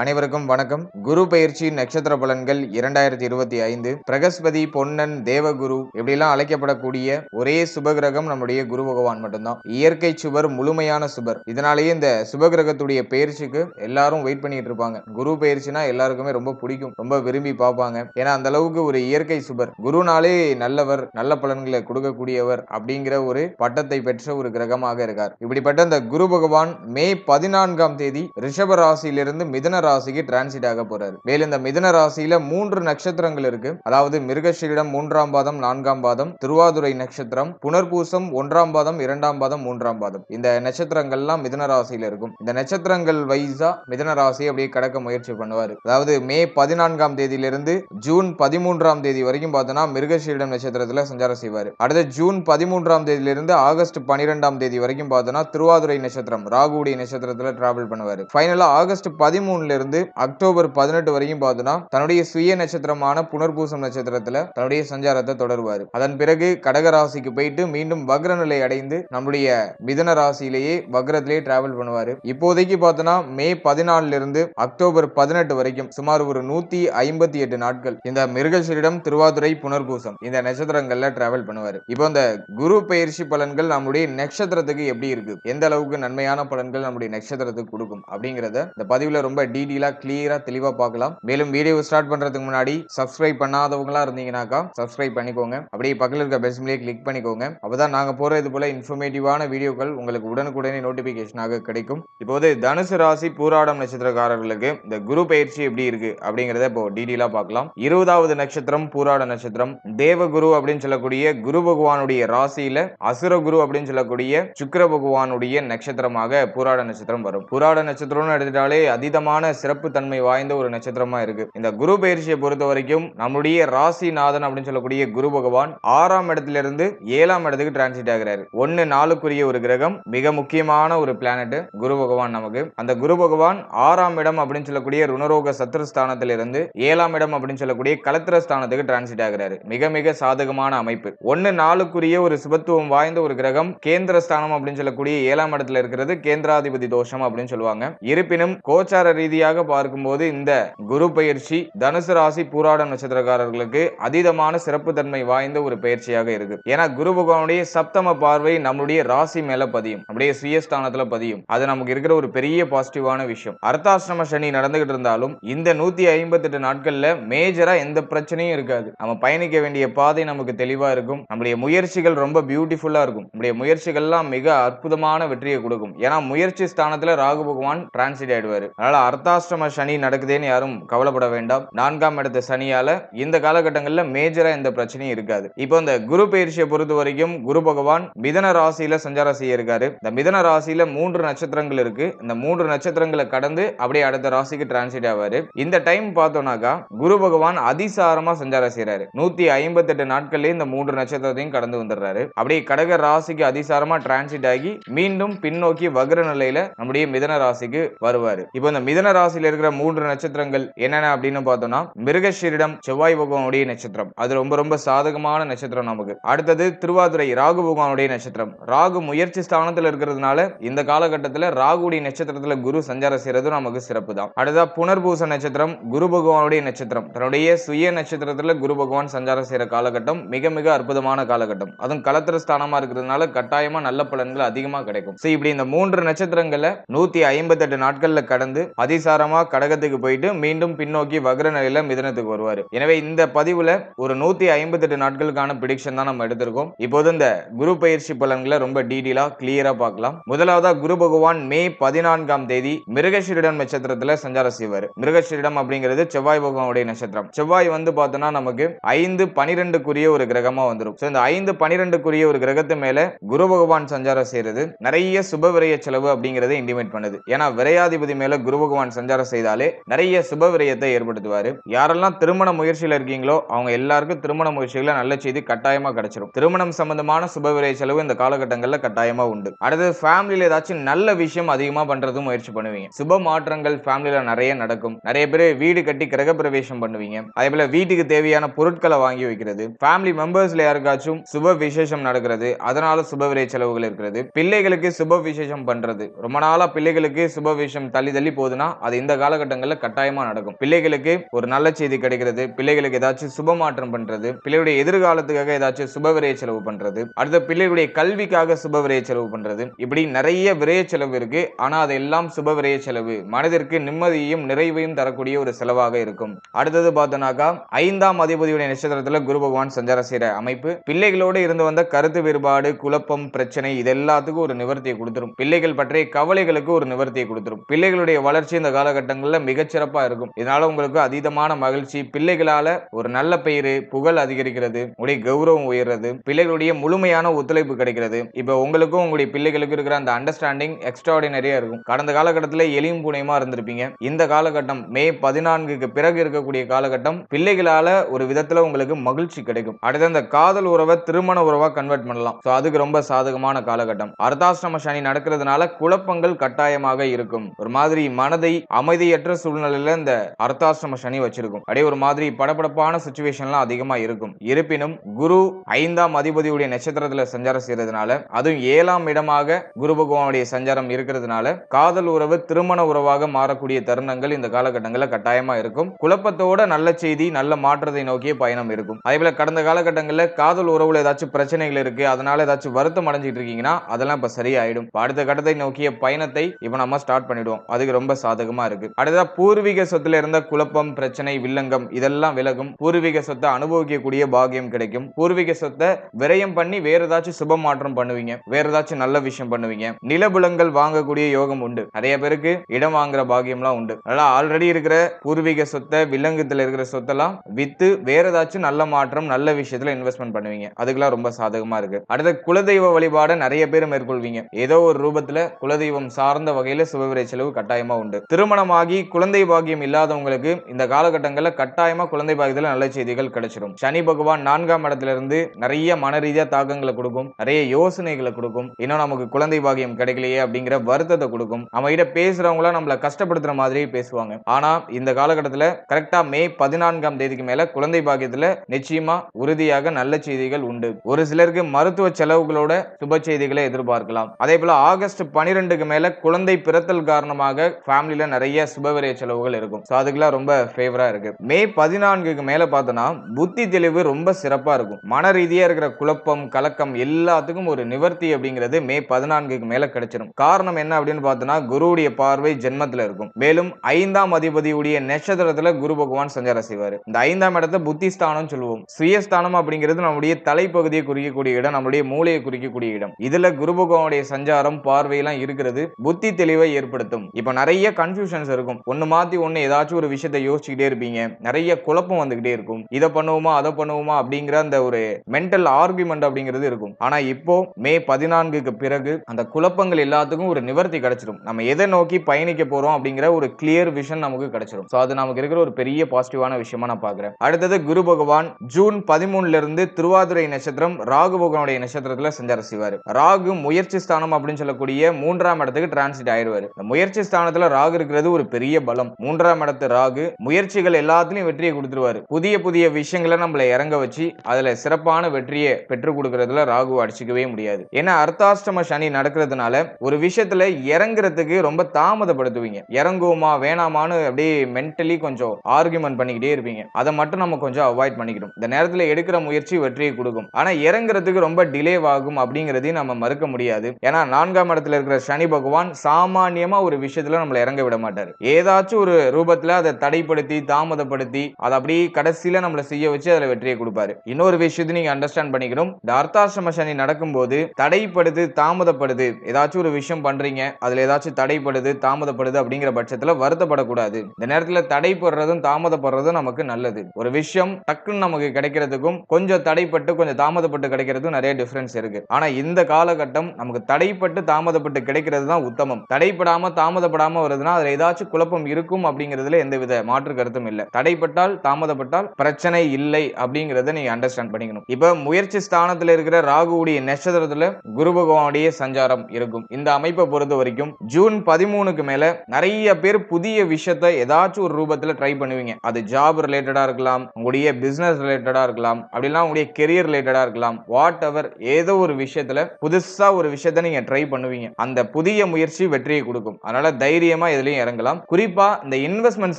அனைவருக்கும் வணக்கம். குரு பயிற்சி நட்சத்திர பலன்கள் இரண்டாயிரத்தி இருபத்தி ஐந்து. பிரகஸ்பதி பொன்னன் தேவகுரு இப்படிலாம் அழைக்கப்படக்கூடிய ஒரே சுபகிரகம் நம்முடைய குரு பகவான் மட்டும்தான். இயற்கை சுவர் முழுமையான சுபர் இதனாலேயே இந்த சுபகிரகத்துடைய பயிற்சிக்கு எல்லாரும் வெயிட் பண்ணிட்டு இருப்பாங்க. குரு பயிற்சினா எல்லாருக்குமே ரொம்ப பிடிக்கும். ரொம்ப விரும்பி பார்ப்பாங்க. ஏன்னா அந்த அளவுக்கு ஒரு இயற்கை சுபர் குருனாலே நல்லவர் நல்ல பலன்களை கொடுக்கக்கூடியவர் அப்படிங்கிற ஒரு பட்டத்தை பெற்ற ஒரு கிரகமாக இருக்கார். இப்படிப்பட்ட இந்த குரு பகவான் மே பதினான்காம் தேதி ரிஷப ராசியிலிருந்து மிதன ராசிக்கு டிரான்சிட் ஆக போறாரு. மேலும் இந்த மிதன ராசியில மூன்று நட்சத்திரங்கள் இருக்கு. அதாவது மிருகஷீரிடம் மூன்றாம் பாதம் நான்காம் பாதம் திருவாதுரை நட்சத்திரம் புனர்பூசம் ஒன்றாம் பாதம் இரண்டாம் பாதம் மூன்றாம் பாதம். இந்த நட்சத்திரங்கள்லாம் மிதன ராசியில இருக்கும். இந்த நட்சத்திரங்கள் வைஸா மிதன ராசி அப்படியே கடக்க முயற்சி பண்ணுவாரு. அதாவது மே பதினான்காம் தேதியிலிருந்து ஜூன் பதிமூன்றாம் தேதி வரைக்கும் பார்த்தோம்னா மிருகஷீரிடம் நட்சத்திரத்துல சஞ்சாரம் செய்வாரு. அடுத்து ஜூன் பதிமூன்றாம் தேதியிலிருந்து ஆகஸ்ட் பனிரெண்டாம் தேதி வரைக்கும் பார்த்தோம்னா திருவாதுரை நட்சத்திரம் ராகுடைய நட்சத்திரத்துல டிராவல் பண்ணுவாரு. ஃபைனலா ஆகஸ்ட் பதிமூணுல இருந்து அக்டோபர் பதினெட்டு வரையும் பார்த்தோம்னா தன்னுடைய சுய நட்சத்திரமான புனர்பூசம் நட்சத்திரத்துல தன்னுடைய சஞ்சாரத்தை தொடருவார். அதன் பிறகு கடக ராசிக்கு போயிட்டு மீண்டும் வக்ர நிலை அடைந்து நம்முடைய மிதன ராசியிலேயே வக்ரத்திலேயே டிராவல் பண்ணுவார். இப்போதைக்கு பார்த்தோம்னா மே பதினாலுல இருந்து அக்டோபர் பதினெட்டு வரைக்கும் சுமார் ஒரு நூத்தி ஐம்பத்தி எட்டு நாட்கள் இந்த மிருகசீரிடம் திருவாதுரை புனர்பூசம் இந்த நட்சத்திரங்கள்ல டிராவல் பண்ணுவார். இப்போ இந்த குரு பயிற்சி பலன்கள் நம்முடைய நட்சத்திரத்துக்கு எப்படி இருக்கு? எந்த அளவுக்கு நன்மையான பலன்கள் நம்முடைய நட்சத்திரத்துக்கு கொடுக்கும்? அப்படிங்கறத இந்த பதிவுல ரொம்ப டீ டீடெயிலா கிளியரா தெளிவா பார்க்கலாம். மேலும் வீடியோ ஸ்டார்ட் பண்றதுக்கு முன்னாடி சப்ஸ்கிரைப் பண்ணாதவங்களா இருந்தீங்கன்னாக்கா சப்ஸ்கிரைப் பண்ணிக்கோங்க. அப்படியே பக்கத்தில் இருக்க பெஸ்ட்லேயே கிளிக் பண்ணிக்கோங்க. அப்பதான் நாங்க போற இது போல இன்ஃபர்மேட்டிவான வீடியோக்கள் உங்களுக்கு உடனுக்குடனே நோட்டிபிகேஷனாக கிடைக்கும். இப்போது தனுசு ராசி பூராடம் நட்சத்திரக்காரர்களுக்கு இந்த குரு பயிற்சி எப்படி இருக்கு அப்படிங்கறத இப்போ டீடெயிலா பார்க்கலாம். இருபதாவது நட்சத்திரம் பூராட நட்சத்திரம். தேவகுரு அப்படின்னு சொல்லக்கூடிய குரு பகவானுடைய ராசியில அசுர குரு அப்படின்னு சொல்லக்கூடிய சுக்கிர பகவானுடைய நட்சத்திரமாக பூராட நட்சத்திரம் வரும். பூராட நட்சத்திரம்னு எடுத்துட்டாலே அதீதமான சிறப்பு தன்மை வாய்ந்த ஒரு நட்சத்திரமா இருக்கு. இந்த குரு பயிற்சியை பொறுத்த வரைக்கும் நம்முடைய ராசிநாதன் அப்படின்னு சொல்லக்கூடிய குரு பகவான் ஆறாம் இடத்துல இருந்து ஏழாம் இடத்துக்கு டிரான்சிட் ஆகிறாரு. ஒன்னு நாளுக்குரிய ஒரு கிரகம் மிக முக்கியமான ஒரு பிளானட் குரு பகவான் நமக்கு. அந்த குரு பகவான் ஆறாம் இடம் அப்படின்னு சொல்லக்கூடிய ருணரோக சத்ருஸ்தானத்திலிருந்து இருந்து ஏழாம் இடம் அப்படின்னு சொல்லக்கூடிய கலத்திர ஸ்தானத்துக்கு டிரான்சிட் ஆகிறாரு. மிக மிக சாதகமான அமைப்பு. ஒன்னு நாளுக்குரிய ஒரு சுபத்துவம் வாய்ந்த ஒரு கிரகம் கேந்திர ஸ்தானம் அப்படின்னு சொல்லக்கூடிய ஏழாம் இடத்துல இருக்கிறது கேந்திராதிபதி தோஷம் அப்படின்னு சொல்லுவாங்க. இருப்பினும் கோச்சார ரீதியாக பார்க்கும்போது இந்த குரு பயிற்சி தனுசு ராசி பூராட நட்சத்திரக்காரர்களுக்கு அதீதமான சிறப்பு தன்மை வாய்ந்த ஒரு பயிற்சியாக இருக்கு. ஏன்னா குரு பகவானுடைய சப்தம பார்வை நம்மளுடைய ராசி மேல பதியும். அப்படியே சுயஸ்தானத்துல பதியும். அது நமக்கு இருக்கிற ஒரு பெரிய பாசிட்டிவான விஷயம். அர்த்தாசிரம சனி நடந்துகிட்டு இருந்தாலும் இந்த நூத்தி ஐம்பத்தி எட்டு நாட்கள்ல மேஜரா எந்த பிரச்சனையும் இருக்காது. நம்ம பயணிக்க வேண்டிய பாதை நமக்கு தெளிவா இருக்கும். நம்முடைய முயற்சிகள் ரொம்ப பியூட்டிஃபுல்லா இருக்கும். நம்முடைய முயற்சிகள்லாம் மிக அற்புதமான வெற்றியை கொடுக்கும். ஏன்னா முயற்சி ஸ்தானத்துல ராகு பகவான் டிரான்சிட் ஆயிடுவாரு. அதனால அர்த்தாஷ்டம சனி நடக்குதேன்னு யாரும் கவலைப்பட வேண்டாம். நான்காம் இடத்த சனியால இந்த காலகட்டங்கள்ல மேஜரா எந்த பிரச்சனையும் இருக்காது. இப்போ இந்த குரு பயிற்சியை பொறுத்த வரைக்கும் குரு பகவான் மிதன ராசியில சஞ்சாரம் செய்ய இருக்காரு. இந்த மிதன ராசியில மூன்று நட்சத்திரங்கள் இருக்கு. இந்த மூன்று நட்சத்திரங்களை கடந்து அப்படியே அடுத்த ராசிக்கு டிரான்சிட் ஆவாரு. இந்த டைம் பார்த்தோம்னாக்கா குரு பகவான் அதிசாரமா சஞ்சாரம் செய்யறாரு நூத்தி ஐம்பத்தி எட்டு நாட்கள்ல இந்த மூன்று நட்சத்திரத்தையும் கடந்து வந்துடுறாரு. அப்படியே கடக ராசிக்கு அதிசாரமா டிரான்சிட் ஆகி மீண்டும் பின்னோக்கி வகர நிலையில நம்முடைய மிதன ராசிக்கு வருவாரு. இப்போ இந்த மிதன ராசியில இருக்கிற மூன்று நட்சத்திரங்கள் என்னென்ன அப்படின்னு பார்த்தோம்னா மிருகஷீரிடம் செவ்வாய் பகவானுடைய நட்சத்திரம். அது ரொம்ப ரொம்ப சாதகமான நட்சத்திரம் நமக்கு. அடுத்தது திருவாதுரை ராகு பகவானுடைய நட்சத்திரம். ராகு முயற்சி ஸ்தானத்தில் இருக்கிறதுனால இந்த காலகட்டத்தில் ராகுடைய நட்சத்திரத்தில் குரு சஞ்சாரம் செய்யறது நமக்கு சிறப்பு தான். அடுத்தா புனர்பூச நட்சத்திரம் குரு பகவானுடைய நட்சத்திரம். தன்னுடைய சுய நட்சத்திரத்தில் குரு பகவான் சஞ்சாரம் செய்யற காலகட்டம் மிக மிக அற்புதமான காலகட்டம். அதுவும் கலத்திர ஸ்தானமா இருக்கிறதுனால கட்டாயமா நல்ல பலன்கள் அதிகமாக கிடைக்கும். இப்படி இந்த மூன்று நட்சத்திரங்களை நூத்தி ஐம்பத்தி எட்டு நாட்கள்ல கடந்து அதிசாரமா கடகத்துக்கு போயிட்டு மீண்டும் பின்னோக்கி வக்ர நிலையில மிதனத்துக்கு வருவார். எனவே இந்த பதிவுல ஒரு நூத்தி ஐம்பத்தி எட்டு நாட்களுக்கான பிடிக்ஷன் தான் நம்ம எடுத்திருக்கோம். இப்போது இந்த குரு பயிற்சி பலன்களை ரொம்ப டீடெயிலா கிளியரா பார்க்கலாம். முதலாவதா குரு பகவான் மே பதினான்காம் தேதி மிருகஷீரிடம் நட்சத்திரத்துல சஞ்சாரம் செய்வார். மிருகஷீரிடம் அப்படிங்கிறது செவ்வாய் பகவானுடைய நட்சத்திரம். செவ்வாய் வந்து பார்த்தோம்னா நமக்கு ஐந்து பனிரெண்டுக்குரிய ஒரு கிரகமா வந்துடும் இந்த ஐந்து பனிரெண்டுக்குரிய ஒரு கிரகத்து மேல குரு பகவான் சஞ்சாரம் செய்யறது நிறைய சுப விரய செலவு அப்படிங்கறத இண்டிமேட் பண்ணுது. ஏன்னா விரையாதிபதி மேல குரு பகவான் சஞ்சாரம் செய்தாலே நிறைய சுப விரயத்தை ஏற்படுத்துவாரு. யாரெல்லாம் திருமண முயற்சியில இருக்கீங்களோ அவங்க எல்லாருக்கும் திருமண முயற்சிகளை நல்ல செய்தி கட்டாயமா கிடைச்சிரும். திருமணம் சம்பந்தமான சுப விரய செலவு இந்த காலகட்டங்கள்ல கட்டாயமா உண்டு. அடுத்தது ஃபேமிலியில ஏதாச்சும் நல்ல விஷயம் அதிகமா பண்றதும் முயற்சி பண்ணுவீங்க. சுப மாற்றங்கள் ஃபேமிலியில நிறைய நடக்கும். நிறைய பேர் வீடு கட்டி கிரக பிரவேசம் பண்ணுவீங்க. அதே போல வீட்டுக்கு தேவையான பொருட்களை வாங்கி வைக்கிறது. ஃபேமிலி மெம்பர்ஸ்ல யாருக்காச்சும் சுப விசேஷம் நடக்கிறது. அதனால சுப விரை செலவுகள் இருக்கிறது. பிள்ளைகளுக்கு சுப விசேஷம் பண்றது. ரொம்ப நாளா பிள்ளைகளுக்கு சுப விஷயம் தள்ளி தள்ளி போகுதுன்னா அது இந்த காலகட்டங்களில் கட்டாயமா நடக்கும். பிள்ளைகளுக்கு ஒரு நல்ல செய்தி கிடைக்கிறது பிள்ளைகளுக்கு ஏதாச்சும் சுப மாற்றம் பண்றது பிள்ளைகளுடைய எதிர்காலத்துக்காக ஏதாச்சும் சுப விரைய செலவு பண்றது அடுத்த பிள்ளைகளுடைய கல்விக்காக சுப விரைய செலவு பண்றது இப்படி நிறைய விரைய செலவு இருக்கு. ஆனா அதெல்லாம் சுப விரைய செலவு. மனதிற்கு நிம்மதியையும் நிறைவையும் தரக்கூடிய ஒரு செலவாக இருக்கும். அடுத்தது பார்த்தோம்னாக்கா ஐந்தாம் அதிபதியுடைய நட்சத்திரத்துல குரு பகவான் சஞ்சாரம் செய்யற அமைப்பு. பிள்ளைகளோடு இருந்து வந்த கருத்து வேறுபாடு குழப்பம் பிரச்சனை இது எல்லாத்துக்கும் ஒரு நிவர்த்தியை கொடுத்துரும். பிள்ளைகள் பற்றிய கவலைகளுக்கு ஒரு நிவர்த்தியை கொடுத்துரும். பிள்ளைகளுடைய வளர்ச்சி இந்த காலகட்டங்களில் மிகச்சிறப்பாக இருக்கும். இதனால உங்களுக்கு அதீதமான மகிழ்ச்சி பிள்ளைகளால ஒரு நல்ல பெயரு புகழ் அதிகரிக்கிறது உங்களுடைய கௌரவம் உயர்றது பிள்ளைகளுடைய முழுமையான ஒத்துழைப்பு கிடைக்கிறது. இப்போ உங்களுக்கும் உங்களுடைய பிள்ளைகளுக்கு இருக்கிற அந்த அண்டர்ஸ்டாண்டிங் எக்ஸ்ட்ராடினரியா இருக்கும். கடந்த காலகட்டத்தில் எளியும் புனையமா இருந்திருப்பீங்க. இந்த காலகட்டம் மே பதினான்குக்கு பிறகு இருக்கக்கூடிய காலகட்டம் பிள்ளைகளால ஒரு விதத்துல உங்களுக்கு மகிழ்ச்சி கிடைக்கும். அடுத்து அந்த காதல் உறவை திருமண உறவா கன்வெர்ட் பண்ணலாம். ஸோ அதுக்கு ரொம்ப சாதகமான காலகட்டம். அர்த்தாசிரம சனி நடக்கிறதுனால குழப்பங்கள் கட்டாயமாக இருக்கும். ஒரு மாதிரி மனதை அமைதியற்ற சூழ்நிலையில இந்த அர்த்தாஷ்டம சனி வச்சிருக்கும். அப்படியே ஒரு மாதிரி படபடப்பான சுச்சுவேஷன்லாம் அதிகமா இருக்கும். இருப்பினும் குரு ஐந்தாம் அதிபதியுடைய நட்சத்திரத்துல சஞ்சாரம் செய்யறதுனால அதுவும் ஏழாம் இடமாக குரு பகவானுடைய சஞ்சாரம் இருக்கிறதுனால காதல் உறவு திருமண உறவாக மாறக்கூடிய தருணங்கள் இந்த காலகட்டங்களில் கட்டாயமா இருக்கும். குழப்பத்தோட நல்ல செய்தி நல்ல மாற்றத்தை நோக்கிய பயணம் இருக்கும். அதே போல கடந்த காலகட்டங்களில் காதல் உறவுல ஏதாச்சும் பிரச்சனைகள் இருக்கு அதனால ஏதாச்சும் வருத்தம் அடைஞ்சிட்டு இருக்கீங்கன்னா அதெல்லாம் இப்ப சரியாயிடும். அடுத்த கட்டத்தை நோக்கிய பயணத்தை இப்ப நம்ம ஸ்டார்ட் பண்ணிடுவோம். அதுக்கு ரொம்ப சாதகம் இருக்கு. அடுத்ததா பூர்வீக சொத்துல இருந்த குழப்பம் பிரச்சனை வில்லங்கம் இதெல்லாம் விலகும். பூர்வீக சொத்தை அனுபவிக்கக்கூடிய பாகியம் கிடைக்கும். பூர்வீக சொத்தை விரயம் பண்ணி வேற ஏதாச்சும் சுப மாற்றம் பண்ணுவீங்க. வேற ஏதாச்சும் நல்ல விஷயம் பண்ணுவீங்க. நிலபுலங்கள் வாங்கக்கூடிய யோகம் உண்டு. நிறைய பேருக்கு இடம் வாங்குற பாகியம்லாம் உண்டு. அதனால ஆல்ரெடி இருக்கிற பூர்வீக சொத்தை வில்லங்கத்துல இருக்கிற சொத்தெல்லாம் வித்து வேற ஏதாச்சும் நல்ல மாற்றம் நல்ல விஷயத்துல இன்வெஸ்ட்மெண்ட் பண்ணுவீங்க. அதுக்கெல்லாம் ரொம்ப சாதகமா இருக்கு. அடுத்த குலதெய்வ வழிபாடை நிறைய பேர் மேற்கொள்வீங்க. ஏதோ ஒரு ரூபத்துல குலதெய்வம் சார்ந்த வகையில சுபவிரை செலவு கட்டாயமா உண்டு. திருமணமாகி குழந்தை பாகியம் இல்லாதவங்களுக்கு இந்த காலகட்டங்களில் கட்டாயமா குழந்தை பாகியத்தில் நல்ல செய்திகள் கிடைச்சிடும் சனி பகவான் நான்காம் இடத்துல இருந்து நிறைய மன ரீதியா தாக்கங்களை கொடுக்கும் நிறைய யோசனைகளை கொடுக்கும். இன்னும் நமக்கு குழந்தை பாகியம் கிடைக்கலையே அப்படிங்கிற வருத்தத்தை கொடுக்கும். நம்ம கிட்ட பேசுறவங்கள நம்மள கஷ்டப்படுத்துற மாதிரியே பேசுவாங்க. ஆனா இந்த காலகட்டத்தில் கரெக்டா மே பதினான்காம் தேதிக்கு மேல குழந்தை பாக்கியத்துல நிச்சயமா உறுதியாக நல்ல செய்திகள் உண்டு. ஒரு சிலருக்கு மருத்துவ செலவுகளோட சுப செய்திகளை எதிர்பார்க்கலாம். அதே போல ஆகஸ்ட் பனிரெண்டுக்கு மேல குழந்தை பிறத்தல் காரணமாக ஃபேமிலில நிறைய சுபவிரைய செலவுகள் இருக்கும். ஸோ அதுக்கெல்லாம் ரொம்ப ஃபேவரா இருக்கு. மே பதினான்குக்கு மேல பார்த்தோம்னா புத்தி தெளிவு ரொம்ப சிறப்பா இருக்கும். மன ரீதியா இருக்கிற குழப்பம் கலக்கம் எல்லாத்துக்கும் ஒரு நிவர்த்தி அப்படிங்கிறது மே பதினான்குக்கு மேல கிடைச்சிடும் காரணம் என்ன அப்படின்னு பார்த்தோன்னா குருவுடைய பார்வை ஜென்மத்தில் இருக்கும். மேலும் ஐந்தாம் அதிபதியுடைய நட்சத்திரத்துல குரு பகவான் சஞ்சாரம் செய்வார். இந்த ஐந்தாம் இடத்தை புத்தி ஸ்தானம் சொல்லுவோம். சுயஸ்தானம் அப்படிங்கிறது நம்முடைய தலைப்பகுதியை குறிக்கக்கூடிய இடம் நம்முடைய மூளையை குறிக்கக்கூடிய இடம். இதுல குரு பகவானுடைய சஞ்சாரம் பார்வையெல்லாம் இருக்கிறது புத்தி தெளிவை ஏற்படுத்தும். இப்ப நிறைய கண் கன்ஃபியூஷன்ஸ் இருக்கும். ஒன்று மாற்றி ஒன்று ஏதாச்சும் ஒரு விஷயத்தை யோசிச்சுக்கிட்டே இருப்பீங்க. நிறைய குழப்பம் வந்துக்கிட்டே இருக்கும். இதை பண்ணுவோமா அதை பண்ணுவோமா அப்படிங்கிற அந்த ஒரு மென்டல் ஆர்குமெண்ட் அப்படிங்கிறது இருக்கும். ஆனால் இப்போ மே பதினான்குக்கு பிறகு அந்த குழப்பங்கள் எல்லாத்துக்கும் ஒரு நிவர்த்தி கிடைச்சிடும். நம்ம எதை நோக்கி பயணிக்க போறோம் அப்படிங்கிற ஒரு கிளியர் விஷன் நமக்கு கிடைச்சிடும் சோ அது நமக்கு இருக்கிற ஒரு பெரிய பாசிட்டிவான விஷயமா நான் பார்க்குறேன். அடுத்தது குரு பகவான் ஜூன் பதிமூணுல இருந்து திருவாதிரை நட்சத்திரம் ராகு பகவானுடைய நட்சத்திரத்தில் சஞ்சாரம் செய்வார். ராகு முயற்சி ஸ்தானம் அப்படின்னு சொல்லக்கூடிய மூன்றாம் இடத்துக்கு டிரான்சிட் ஆயிடுவார் முயற்சி ஸ்தானத்தில் ராகு இருக்கிறது ஒரு பெரிய பலம். மூன்றாம் இடத்து ராகு முயற்சிகள் எல்லாத்துலயும் வெற்றியை கொடுத்துருவாரு. புதிய புதிய விஷயங்களை நம்மள இறங்க வச்சு அதுல சிறப்பான வெற்றியை பெற்றுக் கொடுக்கறதுல ராகு அடிச்சுக்கவே முடியாது. ஏன்னா அர்த்தாஷ்டம சனி நடக்கிறதுனால ஒரு விஷயத்துல இறங்குறதுக்கு ரொம்ப தாமதப்படுத்துவீங்க. இறங்குவோமா வேணாமான்னு அப்படியே மென்டலி கொஞ்சம் ஆர்குமெண்ட் பண்ணிக்கிட்டே இருப்பீங்க. அதை மட்டும் நம்ம கொஞ்சம் அவாய்ட் பண்ணிக்கணும். இந்த நேரத்துல எடுக்கிற முயற்சி வெற்றியை கொடுக்கும். ஆனா இறங்குறதுக்கு ரொம்ப டிலே ஆகும் அப்படிங்கிறதையும் நம்ம மறுக்க முடியாது. ஏன்னா நான்காம் இடத்துல இருக்கிற சனி பகவான் சாமானியமா ஒரு விஷயத்துல நம்மளை இறங்க விட மாட்டாரு ஏதாச்சும் ஒரு ரூபத்துல அதை தடைப்படுத்தி தாமதப்படுத்தி அதை அப்படியே கடைசியில நம்மளை செய்ய வச்சு அதுல வெற்றியை கொடுப்பாரு. இன்னொரு விஷயத்தை நீங்க அண்டர்ஸ்டாண்ட் பண்ணிக்கணும். இந்த அர்த்தாசிரம சனி நடக்கும்போது தடைப்படுது தாமதப்படுது. ஏதாச்சும் ஒரு விஷயம் பண்றீங்க அதுல ஏதாச்சும் தடைப்படுது தாமதப்படுது அப்படிங்கிற பட்சத்துல வருத்தப்படக்கூடாது. இந்த நேரத்துல தடைப்படுறதும் தாமதப்படுறதும் நமக்கு நல்லது. ஒரு விஷயம் டக்குன்னு நமக்கு கிடைக்கிறதுக்கும் கொஞ்சம் தடைப்பட்டு கொஞ்சம் தாமதப்பட்டு கிடைக்கிறதுக்கும் நிறைய டிஃபரன்ஸ் இருக்கு. ஆனா இந்த காலகட்டம் நமக்கு தடைப்பட்டு தாமதப்பட்டு கிடைக்கிறது தான் உத்தமம். தடைப்படாம தாமதப்படாம வருதுன்னா அதில் ஏதாச்சும் குழப்பம் இருக்கும் அப்படிங்கிறதுல எந்தவித மாற்று கருத்தும் இல்லை. தடைப்பட்டால் தாமதப்பட்டால் பிரச்சனை இல்லை அப்படிங்கறத நீங்க அண்டர்ஸ்டாண்ட் பண்ணிக்கணும். இப்ப முயற்சி ஸ்தானத்தில் இருக்கிற ராகுவுடைய நட்சத்திரத்துல குரு பகவானுடைய சஞ்சாரம் இருக்கும். இந்த அமைப்பை பொறுத்த வரைக்கும் ஜூன் பதிமூணுக்கு மேல நிறைய பேர் புதிய விஷயத்த ஏதாச்சும் ஒரு ரூபத்தில் ட்ரை பண்ணுவீங்க. அது ஜாப் ரிலேட்டடா இருக்கலாம் உங்களுடைய பிசினஸ் ரிலேட்டடா இருக்கலாம் அப்படிலாம் உங்களுடைய கெரியர் ரிலேட்டடா இருக்கலாம். வாட் எவர் ஏதோ ஒரு விஷயத்துல புதுசா ஒரு விஷயத்த நீங்க ட்ரை பண்ணுவீங்க. அந்த புதிய முயற்சி வெற்றியை கொடுக்கும். அதனால தைரியமா இதுல விஷயங்களையும் இறங்கலாம். குறிப்பா இந்த இன்வெஸ்ட்மெண்ட்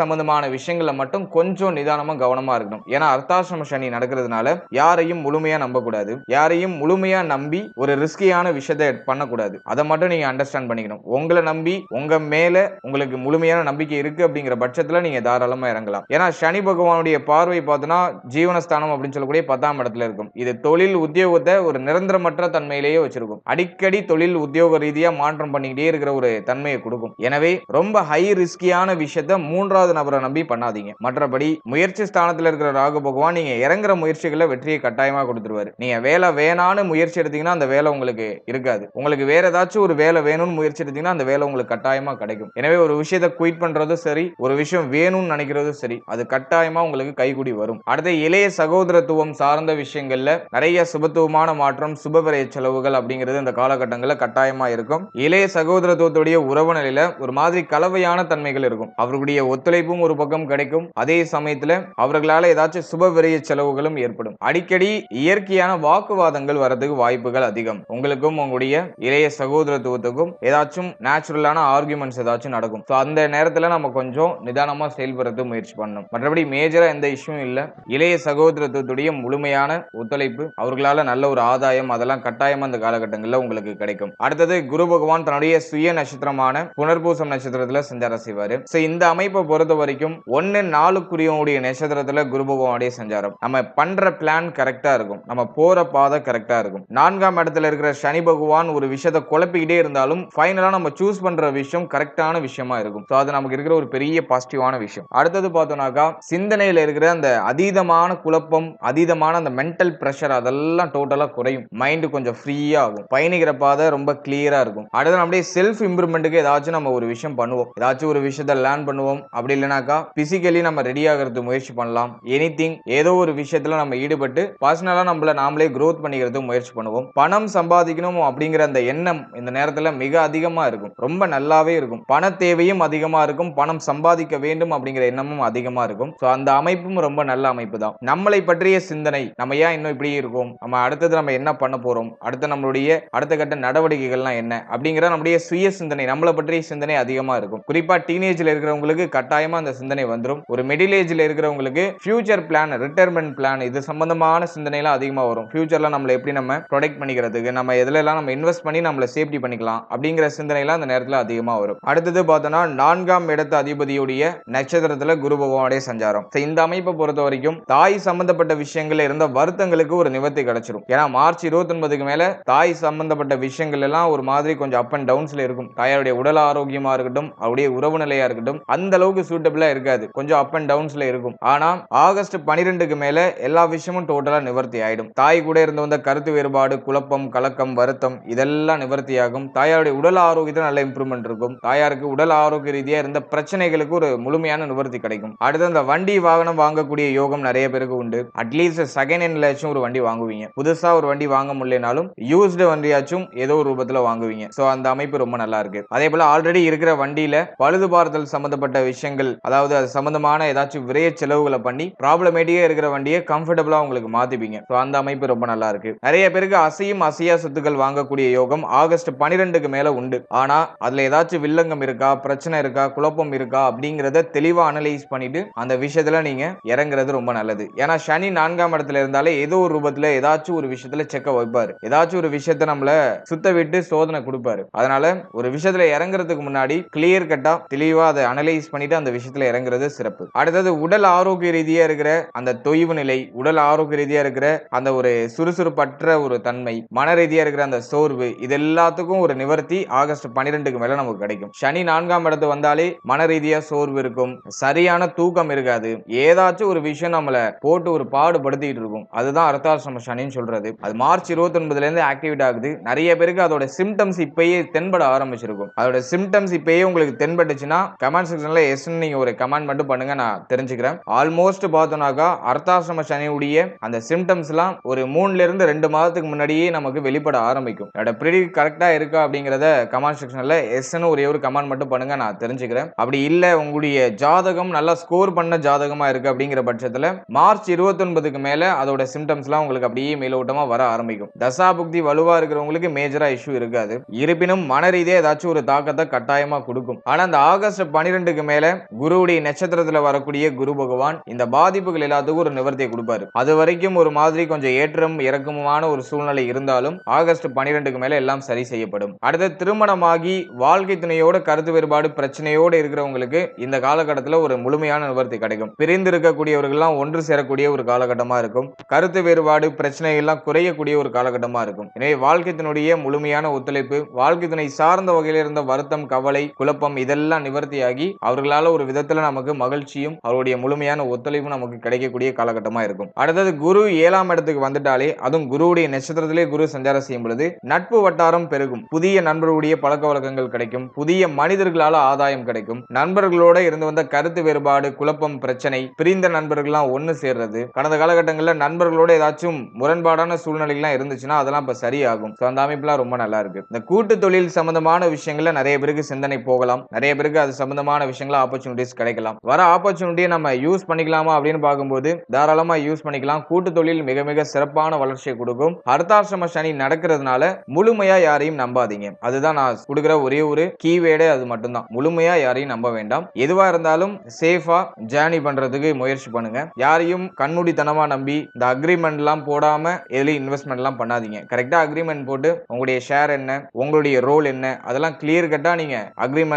சம்பந்தமான விஷயங்கள்ல மட்டும் கொஞ்சம் நிதானமா கவனமா இருக்கணும். ஏன்னா அர்த்தாசிரம சனி நடக்கிறதுனால யாரையும் முழுமையா நம்பக்கூடாது. யாரையும் முழுமையா நம்பி ஒரு ரிஸ்கியான விஷயத்தை பண்ணக்கூடாது. அதை மட்டும் நீங்க அண்டர்ஸ்டாண்ட் பண்ணிக்கணும். உங்களை நம்பி உங்க மேல உங்களுக்கு முழுமையான நம்பிக்கை இருக்கு அப்படிங்கிற பட்சத்துல நீங்க தாராளமா இறங்கலாம். ஏன்னா சனி பகவானுடைய பார்வை பார்த்தோன்னா ஜீவனஸ்தானம் அப்படின்னு சொல்லக்கூடிய பத்தாம் இடத்துல இருக்கும். இது தொழில் உத்தியோகத்தை ஒரு நிரந்தரமற்ற தன்மையிலேயே வச்சிருக்கும். அடிக்கடி தொழில் உத்தியோக ரீதியா மாற்றம் பண்ணிக்கிட்டே இருக்கிற ஒரு தன்மையை கொடுக்கும். எனவே ரொம்ப ஹை ரிஸ்கியான விஷயத்த மூன்றாவது நபரை நம்பி பண்ணாதீங்க. மற்றபடி முயற்சி ஸ்தானத்துல இருக்கிற ராகு பகவான் நீங்க இறங்குற முயற்சிகளை வெற்றியை கட்டாயமா கொடுத்துருவாரு. நீங்க வேலை வேணான்னு முயற்சி எடுத்தீங்கன்னா அந்த வேலை உங்களுக்கு இருக்காது. உங்களுக்கு வேற ஏதாச்சும் ஒரு வேலை வேணும்னு முயற்சி எடுத்தீங்கன்னா அந்த வேலை உங்களுக்கு கட்டாயமா கிடைக்கும். எனவே ஒரு விஷயத்தை குயிட் பண்றதும் சரி ஒரு விஷயம் வேணும்னு நினைக்கிறதும் சரி அது கட்டாயமா உங்களுக்கு கைகூடி வரும். அடுத்த இளைய சகோதரத்துவம் சார்ந்த விஷயங்கள்ல நிறைய சுபத்துவமான மாற்றம் சுபவிரய செலவுகள் அப்படிங்கிறது இந்த காலகட்டங்களில் கட்டாயமா இருக்கும். இளைய சகோதரத்துவத்துடைய உறவு நிலையில ஒரு மாதிரி கலவையான தன்மைகள் இருக்கும். அவர்களுடைய ஒத்துழைப்பும் ஒரு பக்கம் கிடைக்கும். அதே சமயத்துல அவர்களால ஏதாச்சும் சுப விரைய செலவுகளும் ஏற்படும். அடிக்கடி இயற்கையான வாக்குவாதங்கள் வரதுக்கு வாய்ப்புகள் அதிகம். உங்களுக்கும் உங்களுடைய இளைய சகோதரத்துவத்துக்கும் ஏதாச்சும் நேச்சுரலான ஆர்குமெண்ட்ஸ் ஏதாச்சும் நடக்கும். ஸோ அந்த நேரத்துல நம்ம கொஞ்சம் நிதானமா செயல்படுறது முயற்சி பண்ணணும். மற்றபடி மேஜரா எந்த இஷ்யூவும் இல்ல. இளைய சகோதரத்துவத்துடைய முழுமையான ஒத்துழைப்பு அவர்களால நல்ல ஒரு ஆதாயம் அதெல்லாம் கட்டாயமா அந்த காலகட்டங்களில் உங்களுக்கு கிடைக்கும். அடுத்தது குரு பகவான் தன்னுடைய சுய நட்சத்திரமான புனர்பூசம் நட்சத்திரத்துல சஞ்சாரம் செய்வாரு. ஸோ இந்த அமைப்பை பொறுத்த வரைக்கும் ஒன்னு நாலுக்குரியவனுடைய நட்சத்திரத்தில் குரு பகவானுடைய சஞ்சாரம். நம்ம பண்ற பிளான் கரெக்டா இருக்கும். நம்ம போற பாதை கரெக்டா இருக்கும். நான்காம் இடத்துல இருக்கிற சனி பகவான் ஒரு விஷயத்தை குழப்பிக்கிட்டே இருந்தாலும் ஃபைனலா நம்ம சூஸ் பண்ற விஷயம் கரெக்டான விஷயமா இருக்கும். ஸோ அது நமக்கு இருக்கிற ஒரு பெரிய பாசிட்டிவான விஷயம். அடுத்தது பார்த்தோம்னாக்கா சிந்தனையில இருக்கிற அந்த அதீதமான குழப்பம் அதீதமான அந்த மென்டல் ப்ரெஷர் அதெல்லாம் டோட்டலாக குறையும். மைண்ட் கொஞ்சம் ஃப்ரீயா ஆகும். பயணிக்கிற பாதை ரொம்ப கிளியராக இருக்கும். அடுத்து அப்படியே செல்ஃப் இம்ப்ரூவ்மெண்ட்டுக்கு ஏதாச்சும் நம்ம ஒரு விஷயம் பண்ணுவோம். ஏதாச்சும் ஒரு விஷயத்த லேர்ன் பண்ணுவோம். அப்படி இல்லைனாக்கா பிசிக்கலி நம்ம ரெடி ஆகிறது முயற்சி பண்ணலாம். எனி ஏதோ ஒரு விஷயத்துல நம்ம ஈடுபட்டு பர்சனலா நம்மள நாமளே க்ரோத் பண்ணிக்கிறதுக்கு முயற்சி பண்ணுவோம். பணம் சம்பாதிக்கணும் அப்படிங்கிற அந்த எண்ணம் இந்த நேரத்துல மிக அதிகமா இருக்கும். ரொம்ப நல்லாவே இருக்கும். பண தேவையும் அதிகமா இருக்கும். பணம் சம்பாதிக்க வேண்டும் அப்படிங்கிற எண்ணமும் அதிகமா இருக்கும். ஸோ அந்த அமைப்பும் ரொம்ப நல்ல அமைப்பு தான். நம்மளை பற்றிய சிந்தனை நம்ம ஏன் இன்னும் இப்படி இருக்கோம்? நம்ம அடுத்தது நம்ம என்ன பண்ண போறோம்? அடுத்த நம்மளுடைய அடுத்த கட்ட நடவடிக்கைகள்லாம் என்ன? அப்படிங்கிற நம்முடைய சுய சிந்தனை நம்மளை பற்றிய சிந்தனை அதிகமா இருக்கும். குறிப்பா டீனேஜ்ல இருக்கிறவங்களுக்கு கட்டாயமா அந்த சிந்தனை வந்துடும் ஒரு மிடில் ஏஜ்ல இருக்கிறவங்களுக்கு ஃபியூச்சர் பிளான் ரிட்டையர்மெண்ட் பிளான் இது சம்பந்தமான சிந்தனைலாம் அதிகமா வரும். ஃபியூச்சர்ல நம்மளை எப்படி நம்ம ப்ரொடெக்ட் பண்ணிக்கிறதுக்கு நம்ம எதுல எல்லாம் நம்ம இன்வெஸ்ட் பண்ணி நம்மளை சேஃப்டி பண்ணிக்கலாம் அப்படிங்கிற சிந்தனைலாம் அந்த நேரத்துல அதிகமா வரும். அடுத்தது பார்த்தோம்னா நான்காம் இடத்து அதிபதியுடைய நட்சத்திரத்துல குரு பகவானுடைய சஞ்சாரம். இந்த அமைப்பை பொறுத்த வரைக்கும் தாய் சம்பந்தப்பட்ட விஷயங்கள்ல இருந்த வருத்தங்களுக்கு ஒரு நிவர்த்தி கிடைச்சிடும் ஏன்னா மார்ச் இருபத்தி ஒன்பதுக்கு மேல தாய் சம்பந்தப்பட்ட விஷயங்கள் எல்லாம் ஒரு மாதிரி கொஞ்சம் அப் அண்ட் டவுன்ஸ்ல இருக்கும். தாயாருடைய உடல் ஆரோக்கியமா இருக்கட்டும் அவருடைய உறவு நிலையா இருக்கட்டும் அந்த அளவுக்கு சூட்டபிளா இருக்காது. கொஞ்சம் அப் அண்ட் டவுன்ஸ்ல இருக்கும். ஆனா ஆகஸ்ட் பனிரெண்டுக்கு மேல எல்லா விஷயமும் டோட்டலா நிவர்த்தி ஆயிடும். தாய் கூட இருந்து வந்த கருத்து வேறுபாடு குழப்பம் கலக்கம் வருத்தம் இதெல்லாம் நிவர்த்தியாகும். தாயாருடைய உடல் ஆரோக்கியத்தில் நல்ல இம்ப்ரூவ்மெண்ட் இருக்கும். தாயாருக்கு உடல் ஆரோக்கிய ரீதியா இருந்த பிரச்சனைகளுக்கு ஒரு முழுமையான நிவர்த்தி கிடைக்கும். அடுத்து அந்த வண்டி வாகனம் வாங்கக்கூடிய யோகம் நிறைய பேருக்கு உண்டு. அட்லீஸ்ட் செகண்ட் ஹேண்ட்லாச்சும் ஒரு வண்டி வாங்குவீங்க. புதுசா ஒரு வண்டி வாங்க முடியலனாலும் யூஸ்டு வண்டியாச்சும் ஏதோ ஒரு ரூபத்துல வாங்குவீங்க. சோ அந்த அமைப்பு ரொம்ப நல்லா இருக்கு. அதே போல ஆல்ரெடி இருக்கிற வண்டியில பழுது பார்த்தல் சம்பந்தப்பட்ட விஷயங்கள் அதாவது அது சம்பந்தமான ஏதாச்சும் விரைய செலவுகளை பண்ணி ப்ராப்ளமேட்டிக்கா இருக்கிற வண்டியை கம்ஃபர்டபுளா உங்களுக்கு மாத்திப்பீங்க. ஸோ அந்த அமைப்பு ரொம்ப நல்லா இருக்கு. நிறைய பேருக்கு அசையும் அசையா சொத்துக்கள் வாங்கக்கூடிய யோகம் ஆகஸ்ட் பனிரெண்டுக்கு மேல உண்டு. ஆனா அதுல ஏதாச்சும் வில்லங்கம் இருக்கா பிரச்சனை இருக்கா குழப்பம் இருக்கா அப்படிங்கறத தெளிவா அனலைஸ் பண்ணிட்டு அந்த விஷயத்துல நீங்க இறங்குறது ரொம்ப நல்லது. ஏன்னா சனி நான்காம் இடத்துல இருந்தாலே ஏதோ ஒரு ரூபத்துல ஏதாச்சும் ஒரு விஷயத்துல செக்க வைப்பாரு. ஏதாச்சும் ஒரு விஷயத்த நம்மள சுத்த விட்டு சோதனை கொடுப்பாரு. அதனால ஒரு விஷயத்துல இறங்குறதுக்கு முன்னாடி கிளியர் கட்டா தெளிவா அதை அனலைஸ் பண்ணிட்டு அந்த விஷயத்துல இறங்குறது சிறப்பு. அடுத்தது உடல் ஆரோக்கிய ரீதியா இருக்கிற அந்த தொய்வு நிலை உடல் ஆரோக்கிய ரீதியா இருக்கிற அந்த ஒரு சுறுசுறுப்பற்ற ஒரு தன்மை மன ரீதியா இருக்கிற அந்த சோர்வு இது எல்லாத்துக்கும் ஒரு நிவர்த்தி ஆகஸ்ட் பன்னிரெண்டுக்கு மேல நமக்கு கிடைக்கும். சனி நான்காம் இடத்து வந்தாலே மன ரீதியா சோர்வு இருக்கும் சரியான தூக்கம் இருக்காது ஏதாச்சும் ஒரு விஷயம் நம்மள போட்டு ஒரு பாடுபடுத்திட்டு இருக்கும். அதுதான் அர்த்தாசிரம சனின்னு சொல்றது. அது மார்ச் இருபத்தி ஒன்பதுல இருந்து ஆக்டிவேட் ஆகுது. நிறைய பேருக்கு அதோட சிம்டம்ஸ் இப்பயே தென்பட ஆரம்பிச்சிருக்கும். அதோட சிம்டம்ஸ் இப்பயே உங்களுக்கு தென்பட்டுச்சுன்னா கமெண்ட் செக்ஷன்ல எஸ் நீங்க ஒரு கமெண்ட் மட்டும் பண்ணுங்க நான் தெரிஞ்சுக்கிறேன். ஆல்மோஸ்ட் பார்த்தோம்னாக்கா அர்த்தாசிரம சனியுடைய அந்த சிம்டம்ஸ் எல்லாம் ஒரு மூணுல இருந்து ரெண்டு மாதத்துக்கு முன்னாடியே நமக்கு வெளிப்பட ஆரம்பிக்கும். அதோட ப்ரிடி கரெக்டா இருக்கா அப்படிங்கறத கமெண்ட் செக்ஷன்ல எஸ்ன்னு ஒரே ஒரு கமெண்ட் மட்டும் பண்ணுங்க நான் தெரிஞ்சுக்கிறேன். அப்படி இல்ல உங்களுடைய ஜாதகம் நல்லா ஸ்கோர் பண்ண ஜாதகமா இருக்கு அப்படிங்கிற பட்சத்துல மார்ச் இருபத்தொன்பதுக்கு மேலே மேல அதோட சிம்டம்ஸ்லாம் உங்களுக்கு அப்படியே மேலோட்டமா வர ஆரம்பிக்கும். தசா புக்தி வலுவா இருக்கிறவங்களுக்கு மேஜரா இஷ்யூ இருக்காது. இருப்பினும் மன ரீதியாக ஏதாச்சும் ஒரு தாக்கத்தை கட்டாயமா கொடுக்கும். ஆனா அந்த ஆகஸ்ட் பனிரெண்டுக்கு மேல குருவுடைய நட்சத்திரத்துல வரக்கூடிய குரு பகவான் இந்த பாதிப்புகள் எல்லாத்துக்கும் ஒரு நிவர்த்தியை கொடுப்பாரு. அது வரைக்கும் ஒரு மாதிரி கொஞ்சம் ஏற்றம் இறக்கமுமான ஒரு சூழ்நிலை இருந்தாலும் ஆகஸ்ட் பனிரெண்டுக்கு மேல எல்லாம் சரி செய்யப்படும். அடுத்து திருமணமாகி வாழ்க்கை துணையோட கருத்து வேறுபாடு பிரச்சனையோடு இருக்கிறவங்களுக்கு இந்த காலகட்டத்தில் ஒரு முழுமையான நிவர்த்தி கிடைக்கும். பிரிந்து இருக்கக்கூடியவர்கள்லாம் ஒன்று சேரக்கூடிய ஒரு காலகட்டமா இருக்கும். கருத்து வேறுபாடு பிரச்சனை எல்லாம் குறையக்கூடிய ஒரு காலகட்டமா இருக்கும். எனவே வாழ்க்கைத்தினுடைய முழுமையான ஒத்துழைப்பு வாழ்க்கை துணை சார்ந்த வகையில் இருந்த வருத்தம் கவலை குழப்பம் இதெல்லாம் நிவர்த்தியாகி அவர்களால ஒரு விதத்துல நமக்கு மகிழ்ச்சியும் அவருடைய முழுமையான ஒத்துழைப்பும் நமக்கு கிடைக்கக்கூடிய காலகட்டமா இருக்கும். அடுத்தது குரு ஏழாம் இடத்துக்கு வந்துட்டாலே அதுவும் குருவுடைய நட்சத்திரத்திலே குரு சஞ்சாரம் செய்யும் பொழுது நட்பு வட்டாரம் பெருகும். புதிய நண்பர்களுடைய பழக்க வழக்கங்கள் கிடைக்கும். புதிய மனிதர்களால ஆதாயம் கிடைக்கும். நண்பர்களோட இருந்து வந்த கருத்து வேறுபாடு குழப்பம் பிரச்சனை பிரிந்த நண்பர்கள்லாம் ஒன்று சேர்றது. கடந்த காலகட்டங்களில் நண்பர்களோட ஏதாச்சும் முரண்பாடான சூழ்நிலைகள்லாம் இருந்துச்சுன்னா அதெல்லாம் இப்ப சரியாகும். ஸோ அந்த அமைப்புலாம் ரொம்ப நல்லா இருக்கு. இந்த கூட்டு தொழில் சம்பந்தமான விஷயங்கள்ல நிறைய பேருக்கு சிந்தனை போகலாம். நிறைய பேருக்கு அது சம்பந்தமான விஷயங்கள ஆப்பர்ச்சுனிட்டிஸ் கிடைக்கலாம். வர ஆப்பர்ச்சுனிட்டியை நம்ம யூஸ் பண்ணிக்கலாமா அப்படின்னு பார்க்கும்போது தாராளமா யூஸ் பண்ணிக்கலாம். கூட்டு தொழில் மிக மிக சிறப்பான வளர்ச்சியை கொடுக்கும். அர்த்தாசிரம சனி நடக்கிறதுனால முழுமையா யாரையும் நம்பாதீங்க. அதுதான் நான் கொடுக்குற ஒரே ஒரு கீவேர்டே அது மட்டும்தான். முழுமையா யாரையும் நம்ப வேண்டாம். எதுவா இருந்தாலும் சேஃபா ஜேர்னி பண்றதுக்கு முயற்சி பண்ணுங்க. யாரையும் கண்மூடித்தனமா நம்பி இந்த அக்ரிமெண்ட் எல்லாம் போடாம எதுலையும் இன்வெஸ்ட்மெண்ட் எல்லாம் பண்ணாதீங்க கரெக்டா அக்ரிமெண்ட் போட்டு உங்களுடைய ஷேர் என்ன உங்களுடைய ரோல் என்ன அதெல்லாம் கிளியர் கட்டா நீங்க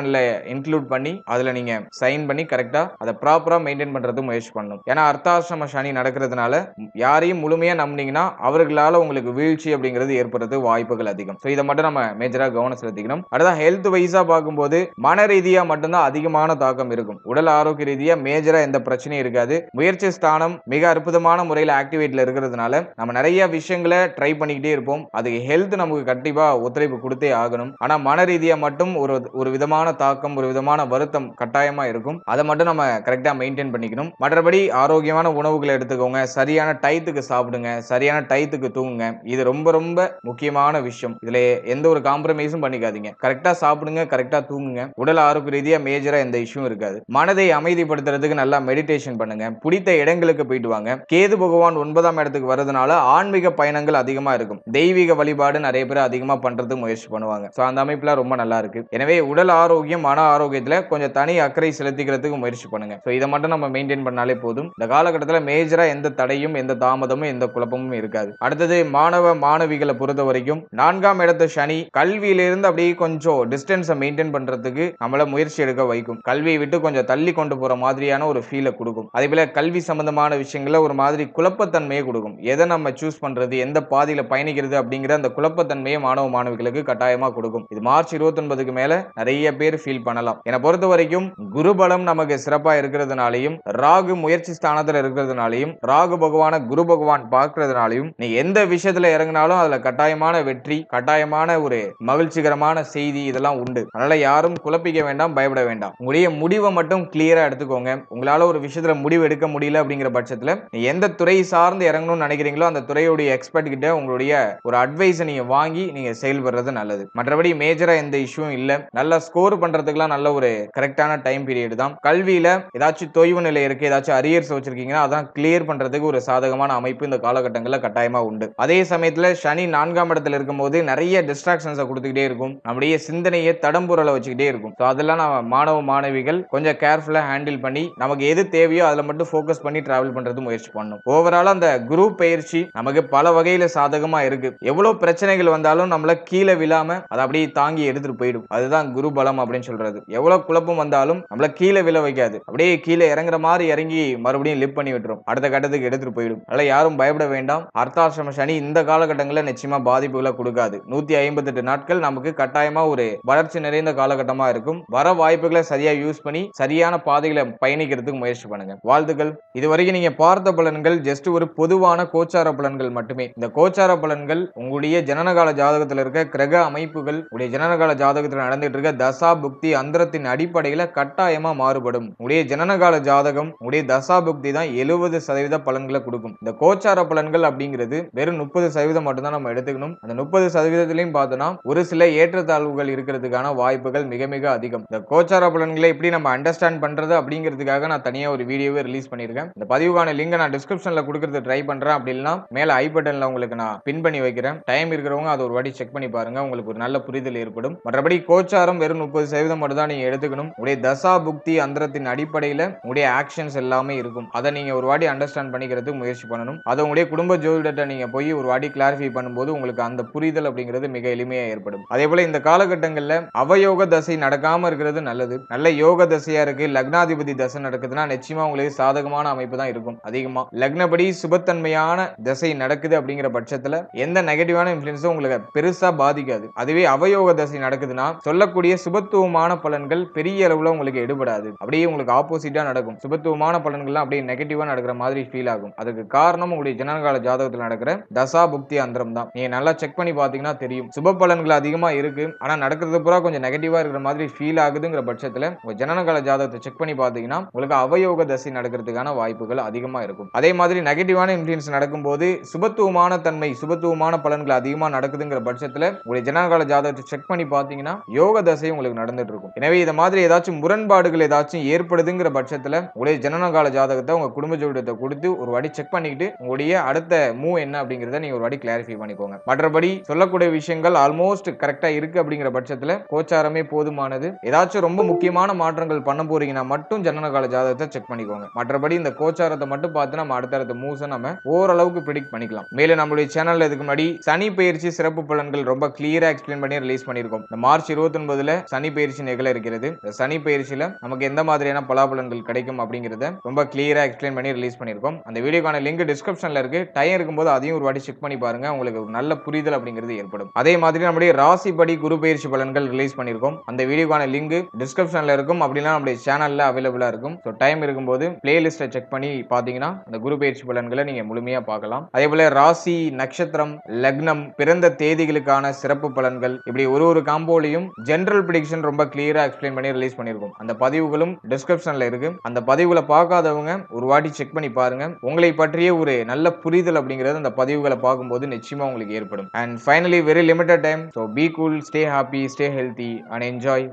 அக்ரிமெண்ட்ல இன்க்ளூட் பண்ணி அதுல நீங்க சைன் பண்ணி கரெக்டா அதை ப்ராப்பரா மெயின்டைன் பண்றது முயற்சி பண்ணணும். ஏன்னா அர்த்தாசிரம சனி நடக்கிறதுனால யாரையும் முழுமையா நம்பினீங்கன்னா அவர்களால உங்களுக்கு வீழ்ச்சி அப்படிங்கிறது ஏற்படுறது வாய்ப்புகள் அதிகம். ஸோ இதை மட்டும் நம்ம மேஜரா கவனம் செலுத்திக்கணும். அடுத்த ஹெல்த் வைஸா பார்க்கும்போது மன ரீதியா மட்டும்தான் அதிகமான தாக்கம் இருக்கும். உடல் ஆரோக்கிய ரீதியா மேஜரா எந்த பிரச்சனையும் இருக்காது. முயற்சி ஸ்தானம் மிக அற்புதமான முறையில் ஆக்டிவேட்ல இருக்கிறதுனால நம்ம நிறைய விஷயங்களை ட்ரை பண்ணிக்கிட்டே இருப்போம். அதுக்கு ஹெல்த் நமக்கு கண்டிப்பா ஒத்துழைப்பு கொடுத்தே ஆகணும். ஆனா மன ரீதியா மட்டும் ஒரு ஒரு விதமான தாக்கம் ஒரு விதமான வருத்தம் கட்டாயமா இருக்கும். அதை மட்டும் நம்ம கரெக்டாக மெயின்டைன் பண்ணிக்கணும். மற்றபடி ஆரோக்கியமான உணவுகளை எடுத்துக்கோங்க. சரியான டயத்துக்கு சாப்பிடுங்க. சரியான டயத்துக்கு தூங்குங்க. இது ரொம்ப ரொம்ப முக்கியமான விஷயம். இதுல எந்த ஒரு காம்ப்ரமைஸும் பண்ணிக்காதீங்க. கரெக்டாக சாப்பிடுங்க கரெக்டாக தூங்குங்க. உடல் ஆரோக்கிய ரீதியாக மேஜரா எந்த இஷ்யூ இருக்காது. மனதை அமைதிப்படுத்துறதுக்கு நல்லா மெடிடேஷன் பண்ணுங்க. பிடித்த இடங்களுக்கு போயிட்டு வாங்க. கேது பகவான் ஒன்பதாம் இடத்துக்கு வர்றதுனால ஆன்மீக பயணங்கள் அதிகமாக இருக்கும். தெய்வீக வழிபாடு நிறைய பேர் அதிகமாக பண்றதுக்கு முயற்சி பண்ணுவாங்க. ஸோ அந்த அமைப்புல ரொம்ப நல்லா இருக்கு. எனவே உடல் ஆரோக்கியம் மன ஆரோக்கியத்துல கொஞ்சம் தனி அக்கறை செலுத்திக்கிறதுக்கு முயற்சி பண்ணுங்க. ஸோ இதை மட்டும் நம்ம மெயின்டைன் பண்ணாலே போதும். இந்த காலகட்டத்தில் மேஜரா எந்த தடையும் எந்த தாமதமும் எந்த குழப்பமும் இருக்காது. அடுத்தது மாணவ மாணவிகளை பொறுத்த வரைக்கும் நான்காம் இடத்த சனி கல்வியிலிருந்து அப்படியே கொஞ்சம் டிஸ்டன்ஸை மெயின்டைன் பண்றதுக்கு நம்மள முயற்சி எடுக்க வைக்கும். கல்வியை விட்டு கொஞ்சம் தள்ளி கொண்டு போற மாதிரியான ஒரு ஃபீலை கொடுக்கும். அதே போல கல்வி சம்பந்தமான விஷயங்கள ஒரு மாதிரி குழப்பத்தன்மையை கொடுக்கும். எதை நம்ம சூஸ் பண்றது எந்த பாதையில பயணிக்கிறது அப்படிங்கிற அந்த குழப்பத்தன்மையை மாணவ மாணவிகளுக்கு கட்டாயமா கொடுக்கும். இது மார்ச் இருபத்தி ஒன்பதுக்கு மேல நிறைய பேர் ஃபீல் பண்ணலாம். என்னை பொறுத்த வரைக்கும் குருபலம் நமக்கு சிறப்பா இருக்கிறதுனாலையும் ராகு முயற்சி ஸ்தானத்துல இருக்கிறதுனாலையும் ராகு பகவான குரு பகவான் பார்க்கறதுனாலையும் நீ எந்த விஷயத்துல இறங்கினாலும் அதுல கட்டாயமான வெற்றி கட்டாயமான ஒரு மகிழ்ச்சிகரமான செய்தி இதெல்லாம் உண்டு. அதனால யாரும் குழப்பிக்க வேண்டாம் பயப்பட வேண்டாம். உங்களுடைய முடிவை மட்டும் கிளியரா எடுத்துக்கோங்க. உங்களால ஒரு விஷயத்துல முடிவு எடுக்க முடியல அப்படிங்கிற பட்சத்துல நீ எந்த துறை சார்ந்து இறங்கணும்னு நினைக்கிறீங்களோ அந்த துறையுடைய எக்ஸ்பர்ட் கிட்ட உங்களுடைய ஒரு அட்வைஸை நீங்க வாங்கி நீங்க செயல்படுறது நல்லது. மற்றபடி மேஜரா எந்த இஷ்யூ இல்ல. நல்லா ஸ்கோர் பண்றதுக்குலாம் நல்ல ஒரு கரெக்டான டைம் பீரியட் தான். கல்வியில ஏதாச்சும் தொய்வு நிலை இருக்கு ஏதாச்சும் அரியர்ஸ் வச்சிருக்கீங்கன்னா அதான் கிளியர் பண்றதுக்கு ஒரு சாதகமான அமைப்பு இந்த காலகட்டங்களில் கட்டாயமா உண்டு. அதே சமயத்துல சனி நான்காம் இடத்துல இருக்கும்போது நிறைய டிஸ்ட்ராக்ஷன்ஸை கொடுத்துக்கிட்டே இருக்கும். நம்முடைய சிந்தனையை தடம்புரல வச்சுக்கிட்டே இருக்கும். ஸோ அதெல்லாம் நம்ம மாணவ மாணவிகள் கொஞ்சம் கேர்ஃபுல்லா ஹேண்டில் பண்ணி நமக்கு எது தேவையோ அதுல மட்டும் ஃபோக்கஸ் பண்ணி டிராவல் பண்றது முயற்சி பண்ணும் ஓவரால் அந்த குரூப் பயிற்சி நமக்கு பல வகையில சாதகமா இருக்கு. எவ்வளவு பிரச்சனைகள் வந்தாலும் நம்மள கீழே விழாம அதை அப்படியே தாங்கி எடுத்துட்டு போயிடும். அதுதான் குரு பலம் அப்படின்னு சொல்றது. எவ்வளவு குழப்பம் வந்தாலும் நம்மள கீழே விழ வைக்காது. அப்படியே கீழே இறங்குற மாதிரி இறங்கி மறுபடியும் லிப் பண்ணி விட்டுரும். அடுத்த கட்டத்துக்கு எடுத்துட்டு போயிடும். அதனால யாரும் பயப்பட வேண்டாம். அர்த்தாசிரம சனி இந்த காலகட்டங்களில் நிச்சயமா பாதிப்புகளை கொடுக்காது. நூத்தி ஐம்பத்தெட்டு நாட்கள் நமக்கு கட்டாயமா ஒரு வளர்ச்சி நிறைந்த காலகட்டமா இருக்கும். வர வாய்ப்புகளை சரியா யூஸ் பண்ணி சரியான பாதைகளை பயணிக்கிறதுக்கு முயற்சி பண்ணுங்க. வாழ்த்துக்கள். இதுவரைக்கும் நீங்க பார்த்த பலன்கள் ஜஸ்ட் ஒரு பொதுவான கோச்சார பலன்கள் மட்டுமே. இந்த கோச்சார பலன்கள் உங்களுடைய ஜனனகால ஜாதகத்தில் இருக்க கிரக அமைப்புகள் உடைய ஜனனகால ஜாதகத்தில் நடந்துட்டு இருக்க தசா புக்தி அந்தரத்தின் அடிப்படையில கட்டாயமா மாறுபடும். உடைய ஜனனகால ஜாதகம் உடைய தசா புக்தி தான் எழுபது சதவீத பலன்களை கொடுக்கும். இந்த கோச்சார பலன்கள் அப்படிங்கிறது வெறும் முப்பது சதவீதம் மட்டும்தான் நம்ம எடுத்துக்கணும். அந்த முப்பது சதவீதத்திலையும் பார்த்தோம்னா ஒரு சில ஏற்றத்தாழ்வுகள் இருக்கிறதுக்கான வாய்ப்புகள் மிக மிக அதிகம். இந்த கோச்சார பலன்களை எப்படி நம்ம அண்டர்ஸ்டாண்ட் பண்றது அப்படிங்கிறதுக்காக நான் தனியா ஒரு வீடியோவே ரிலீஸ் பண்ணியிருக்கேன். இந்த பதிவுக்கான லிங்கை நான் டிஸ்கிரிப்ஷன்ல கொடுக்கறது ட்ரை பண்றேன் அப்படின்னா மேல ஐ பட்டன்ல உங்களுக்கு நான் பின் பண்ணி வைக்கிறேன். டைம் இருக்கிறவங்க அதை ஒரு வாட்டி செக் பண்ணி பாருங்க. உங்களுக்கு ஒரு நல்ல புரிதல் ஏற்படும். மற்றபடி கோச்சாரம் வெறும் முப்பது சதவீதம் மட்டும் தான் நீங்க எடுத்துக்கணும். உடைய தசா புக்தி அந்தரத்தின் அடிப்படையில உடைய ஆக்ஷன்ஸ் எல்லாமே இருக்கும். அதை நீங்க ஒரு வாட்டி அண்டர்ஸ்டாண்ட் பண்ணிக்கிறதுக்கு முயற்சி பண்ணணும். அதை உங்களுடைய குடும்ப ஜோதிடத்தை நீங்க போய் ஒரு வாட்டி கிளாரிஃபை பண்ணும்போது உங்களுக்கு அந்த புரிதல் அப்படிங்கிறது மிக எளிமையா ஏற்படும். அதே போல இந்த காலகட்டங்கள்ல அவயோக தசை நடக்காம இருக்கிறது நல்லது. நல்ல யோக தசையா இருக்கு. லக்னாதிபதி தசை நடக்குதுன்னா நிச்சயமா உங்களுக்கு சாதகமான அமைப்பு தான் இருக்கும். அதிகமா லக்னப்படி சுபத்தன்மையான தசை நடக்குது அப்படிங்கிற பட்சத்துல எந்த நெகட்டிவான இன்ஃபுளுன்ஸும் உங்களுக்கு பெருசா பாதிக்காது. அதுவே அவயோக தசை நடக்குதுன்னா சொல்லக்கூடிய சுபத்துவமான பலன்கள் பெரிய அளவில் உங்களுக்கு எடுபடாது. அப்படியே உங்களுக்கு ஆப்போசிட்டாக நடக்கும். சுபத்துவமான பலன்கள்லாம் அப்படியே நெகட்டிவாக நடக்கிற மாதிரி ஃபீல் ஆகும். அதுக்கு காரணம் உங்களுடைய ஜனகால ஜாதகத்தில் நடக்கிற தசா புக்தி அந்தரம் தான். நீங்கள் நல்லா செக் பண்ணி பார்த்தீங்கன்னா தெரியும். சுப பலன்கள் அதிகமாக இருக்கு. ஆனால் நடக்கிறது பூரா கொஞ்சம் நெகட்டிவாக இருக்கிற மாதிரி ஃபீல் ஆகுதுங்கிற பட்சத்தில் உங்கள் ஜனனகால ஜாதகத்தை செக் பண்ணி பார்த்தீங்கன்னா உங்களுக்கு அவயோக தசை நடக்கிறதுக்கான வாய்ப்புகள் அதிகமாக இருக்கும். அதே மாதிரி நெகட்டிவான இன்ஃப்ளூயன்ஸ் நடக்கும்போது சுபத்துவமான தன்மை சுபத்துவமான பலன்கள் அதிகமாக நடக்குதுங்கிற பட்சத்தில் உங்களுடைய ஜனகால ஜாதகத்தை செக் பண்ணி பார்த்தீங்கன்னா யோக தசை உங்களுக்கு நடந்துட்டு இருக்கும் எனவே இது மாதிரி ஏதாச்சும் முரண்பாடுகள் ஏதாச்சும் ஏற்படுதுங்கிற பட்சத்துல உங்களுடைய ஜனனகால ஜாதகத்தை உங்க குடும்ப ஜோதிடத்தை கொடுத்து ஒரு வாட்டி செக் பண்ணிக்கிட்டு உங்களுடைய அடுத்த மூவ் என்ன அப்படிங்கறத நீங்க ஒரு வாட்டி கிளாரிஃபை பண்ணிக்கோங்க. மற்றபடி சொல்லக்கூடிய விஷயங்கள் ஆல்மோஸ்ட் கரெக்டா இருக்கு அப்படிங்கிற பட்சத்துல கோச்சாரமே போதுமானது. ஏதாச்சும் ரொம்ப முக்கியமான மாற்றங்கள் பண்ண போறீங்கன்னா மட்டும் ஜனனகால ஜாதகத்தை செக் பண்ணிக்கோங்க. மற்றபடி இந்த கோச்சாரத்தை மட்டும் பார்த்து நம்ம அடுத்தடுத்த மூவ்ஸை நம்ம ஓரளவுக்கு ப்ரிடிக்ட் பண்ணிக்கலாம். மேலும் நம்மளுடைய சேனல்ல இதுக்கு முன்னாடி சனி பயிற்சி சிறப்பு பலன்கள் ரொம்ப கிளியரா எக்ஸ்பிளைன் பண்ணி ரிலீஸ் பண்ணியிருக்கோம். இந்த மார்ச் இருபத்தி ஒன்பதுல சனி பயிற்சி நிகழ இருக்கிறது. இந்த சனி பயிற்சியில நமக்கு எந்த மாதிரியான பலாபலன்கள் கிடைக்கும் அப்படிங்கறத ரொம்ப கிளியரா எக்ஸ்பிளைன் பண்ணி ரிலீஸ் பண்ணியிருக்கோம். அந்த வீடியோக்கான லிங்க் டிஸ்கிரிப்ஷன்ல இருக்கு. டைம் இருக்கும்போது அதையும் ஒரு வாட்டி செக் பண்ணி பாருங்க. உங்களுக்கு ஒரு நல்ல புரிதல் அப்படிங்கிறது ஏற்படும். அதே மாதிரி நம்முடைய ராசிப்படி குரு பயிற்சி பலன்கள் ரிலீஸ் பண்ணியிருக்கோம். அந்த வீடியோக்கான லிங்க் டிஸ்கிரிப்ஷன்ல இருக்கும். அப்படின்னா நம்முடைய சேனல்ல அவைலபிளா இருக்கும். ஸோ டைம் இருக்கும்போது பிளேலிஸ்ட்டை செக் பண்ணி பார்த்தீங்கன்னா அந்த குரு பயிற்சி பலன்களை நீங்க முழுமையா பார்க்கலாம். அதே போல ராசி நட்சத்திரம் லக்னம் பிறந்த தேதிகளுக்கான சிறப்பு பலன்கள் இப்படி ஒரு ஒரு காம்போலையும் ஜென்ரல் ப்ரிடிக்ஷன் ரொம்ப கிளியரா எக்ஸ்பிளைன் பண்ணி ரிலீஸ் பண்ணியிருக்கோம் அந்த பதிவுகளும் டிஸ்கிரிப்ஷன்ல இருக்கு. அந்த பதிவுகளை பார்க்காதவங்க ஒரு வாட்டி செக் பண்ணி பாருங்க. உங்களை பற்றிய ஒரு நல்ல புரிதல் அப்படிங்கிறது அந்த பதிவுகளை பார்க்கும்போது நிச்சயமா உங்களுக்கு ஏற்படும். And finally very limited time so be cool stay happy stay healthy and enjoy